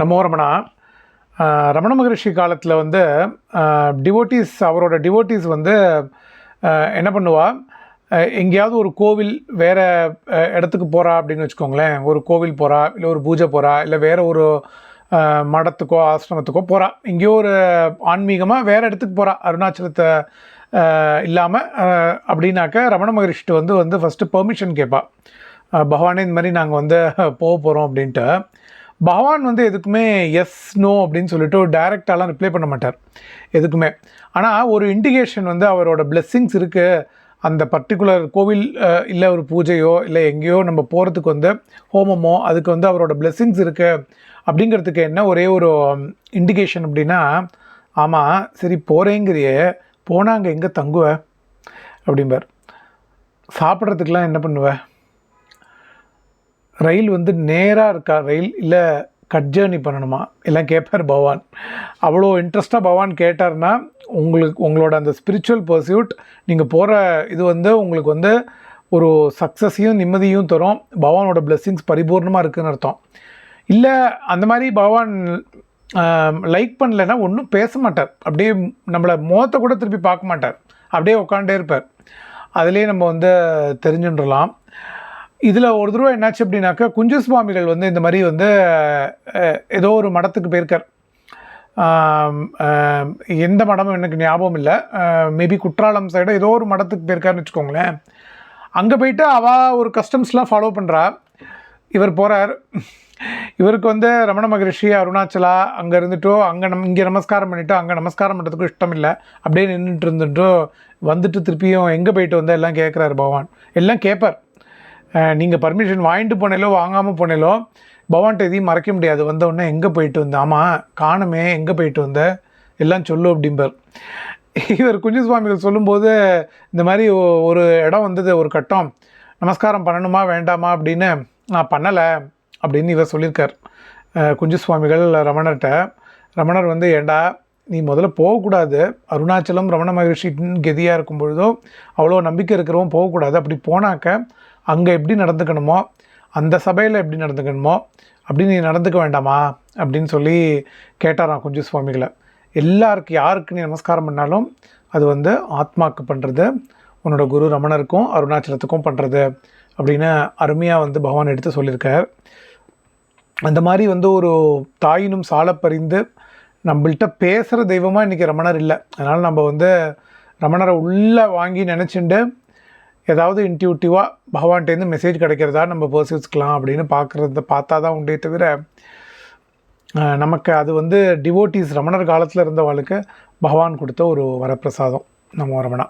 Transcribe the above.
நமோ ரமணா ரமண மகரிஷி காலத்தில் வந்து டிவோட்டீஸ் அவரோட டிவோட்டீஸ் வந்து என்ன பண்ணுவா? எங்கேயாவது ஒரு கோவில் வேறு இடத்துக்கு போகிறா அப்படின்னு வச்சுக்கோங்களேன். ஒரு கோவில் போகிறா இல்லை ஒரு பூஜை போகிறா இல்லை வேறு ஒரு மடத்துக்கோ ஆசிரமத்துக்கோ போகிறா எங்கேயோ ஒரு ஆன்மீகமாக வேறு இடத்துக்கு போகிறா அருணாச்சலத்தை இல்லாமல் அப்படின்னாக்க ரமண மகரிஷிட்டு வந்து வந்து ஃபஸ்ட்டு பெர்மிஷன் கேட்பா பகவானே இந்த மாதிரி நாங்கள் வந்து போக போகிறோம் அப்படின்ட்டு. பகவான் வந்து எதுக்குமே எஸ் நோ அப்படின்னு சொல்லிட்டு டைரெக்டாலாம் ரிப்ளை பண்ண மாட்டார். எதுக்குமே. ஆனால் ஒரு இண்டிகேஷன் வந்து அவரோட பிளெஸ்ஸிங்ஸ் இருக்குது அந்த பர்டிகுலர் கோவில் இல்லை ஒரு பூஜையோ இல்லை எங்கேயோ நம்ம போகிறதுக்கு வந்து ஹோமமோ அதுக்கு வந்து அவரோட பிளெஸ்ஸிங்ஸ் இருக்குது அப்படிங்கிறதுக்கு என்ன ஒரே ஒரு இண்டிகேஷன் அப்படின்னா ஆமாம் சரி போகிறேங்கிறியே போனால் அங்கே எங்கே தங்குவ? அப்படிம்பார். சாப்பிட்றதுக்கெலாம் என்ன பண்ணுவேன் ரயில் வந்து நேராக இருக்கா? ரயில் இல்லை கட் ஜேர்னி பண்ணணுமா? எல்லாம் கேட்பார் பவான். அவ்வளோ இன்ட்ரெஸ்ட்டாக பவான் கேட்டார்னா உங்களுக்கு உங்களோட அந்த ஸ்பிரிச்சுவல் பர்சியூட் நீங்கள் போகிற இது வந்து உங்களுக்கு வந்து ஒரு சக்ஸஸையும் நிம்மதியும் தரும். பவானோட பிளெஸ்ஸிங்ஸ் பரிபூர்ணமாக இருக்குன்னு அர்த்தம். இல்லை அந்த மாதிரி பவான் லைக் பண்ணலைன்னா ஒன்றும் பேச மாட்டார். அப்படியே நம்மளை முகத்தை கூட திருப்பி பார்க்க மாட்டார். அப்படியே உட்காண்டே இருப்பார். அதுலேயே நம்ம வந்து தெரிஞ்சுன்றலாம். இதில் ஒரு தடவை என்னாச்சு அப்படின்னாக்கா குஞ்சு சுவாமிகள் வந்து இந்த மாதிரி வந்து ஏதோ ஒரு மடத்துக்கு போயிருக்கார். எந்த மடமும் எனக்கு ஞாபகம் இல்லை. மேபி குற்றாலம் சைடு ஏதோ ஒரு மடத்துக்கு போயிருக்காருன்னு வச்சுக்கோங்களேன். அங்கே போயிட்டு அவள் ஒரு கஸ்டம்ஸ்லாம் ஃபாலோ பண்ணுறா இவர் போகிறார் இவருக்கு வந்து ரமண மகரிஷி அருணாச்சலா அங்கே இருந்துட்டோ அங்கே நம் இங்கே நமஸ்காரம் பண்ணிவிட்டு அங்கே நமஸ்காரம் பண்ணுறதுக்கும் இஷ்டம் இல்லை அப்படியே நின்றுட்டு இருந்துட்டோ வந்துட்டு திருப்பியும் எங்கே போயிட்டு வந்தால் எல்லாம் கேட்குறாரு பகவான். எல்லாம் கேட்பார் நீங்கள் பர்மிஷன் வாங்கிட்டு போனேலோ வாங்காமல் போனேலோ பவான்ட்ட எதையும் மறைக்க முடியாது. வந்தவுடனே எங்கே போயிட்டு வந்த? ஆமாம் காணுமே எங்கே போயிட்டு வந்த? எல்லாம் சொல்லு அப்படிம்பார். இவர் குஞ்சு சுவாமிகள் சொல்லும்போது இந்த மாதிரி ஒரு இடம் வந்தது ஒரு கட்டம். நமஸ்காரம் பண்ணணுமா வேண்டாமா அப்படின்னு நான் பண்ணலை அப்படின்னு இவர் சொல்லியிருக்கார். குஞ்சுசுவாமிகள் குஞ்சு சுவாமிகள் ரமணர்கிட்ட. ரமணர் வந்து ஏண்டா நீ முதல்ல போகக்கூடாது. அருணாச்சலம் ரமண மகரிஷின் கெதியாக இருக்கும் பொழுதோ அவ்வளோ நம்பிக்கை இருக்கிறவன் போகக்கூடாது. அப்படி போனாக்க அங்கே எப்படி நடந்துக்கணுமோ அந்த சபையில் எப்படி நடந்துக்கணுமோ அப்படி நீ நடந்துக்க வேண்டாமா? அப்படின்னு சொல்லி கேட்டாராம் குஞ்சு சுவாமிகளை எல்லாருக்கு யாருக்கு நீ நமஸ்காரம் பண்ணாலும் அது வந்து ஆத்மாக்கு பண்ணுறது உன்னோட குரு ரமணருக்கும் அருணாச்சலத்துக்கும் பண்ணுறது அப்படின்னு அருமையாக வந்து பகவான் எடுத்து சொல்லியிருக்கார். அந்த மாதிரி வந்து ஒரு தாயினும் சாலப்பறிந்து நம்மள்கிட்ட பேசுகிற தெய்வமாக இன்றைக்கி ரமணர் இல்லை. அதனால் நம்ம வந்து ரமணரை உள்ளே வாங்கி நினச்சிண்டு ஏதாவது இன்ட்யூட்டிவாக பகவான்கிட்டேருந்து மெசேஜ் கிடைக்கிறதா நம்ம பர்சியூஸ்க்கலாம் அப்படின்னு பார்க்குறத பார்த்தா தான் உண்டே தவிர நமக்கு அது வந்து டிவோட்டிஸ் ரமணர் காலத்தில் இருந்தவளுக்கு பகவான் கொடுத்த ஒரு வரப்பிரசாதம் நம்ம ரமணா